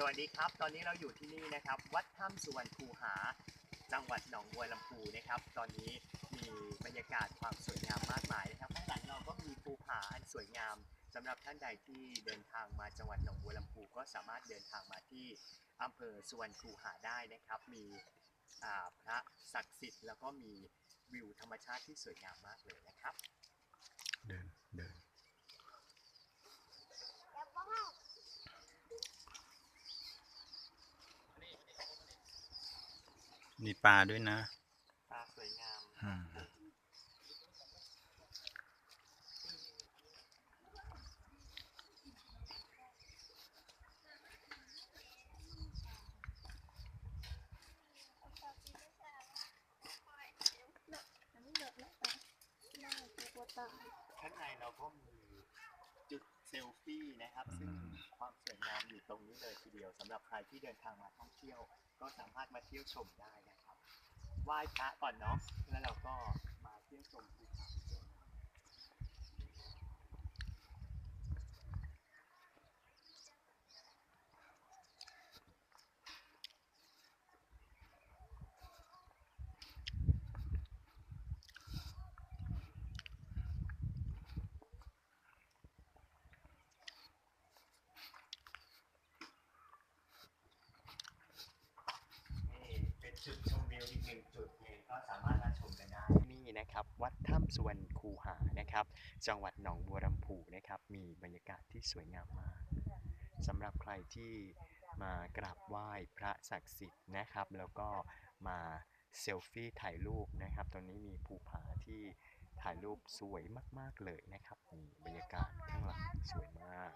สวัสดีครับ ตอนนี้เราอยู่ที่นี่นะครับ วัดถ้ำสุวรรณคูหา จังหวัดหนองบัวลำพูนะครับ ตอนนี้มีบรรยากาศความสวยงามมากมายนะครับข้างหลังเราก็มีภูผาอันสวยงามสำหรับท่านใดที่เดินทางมาจังหวัดหนองบัวลำพูก็สามารถเดินทางมาที่อำเภอสุวรรณคูหาได้นะครับ มีพระศักดิ์สิทธิ์แล้วก็มีวิวธรรมชาติที่สวยงามมากเลยนะครับ เดินเดิน มีปลาด้วยนะ ปลาสวยงามอืมข้างในเราก็มีจุดเซลฟี่นะครับอืซึ่งมความสวยงามอยู่ ตรงนี้เลยทีเดียวสำหรับใครที่เดินทางมาท่องเที่ยว ก็สามารถมาเที่ยวชมได้นะครับไหว้พระก่อนเนาะแล้วเราก็ คูหานะครับ จังหวัดหนองบัวลำพูนะครับ มีบรรยากาศที่สวยงามมากสำหรับใครที่มากราบไหว้พระศักดิ์สิทธิ์นะครับ แล้วก็มาเซลฟี่ถ่ายรูปนะครับ ตอนนี้มีภูผาที่ถ่ายรูปสวยมาก ๆ เลยนะครับมีบรรยากาศข้างหลังสวยมาก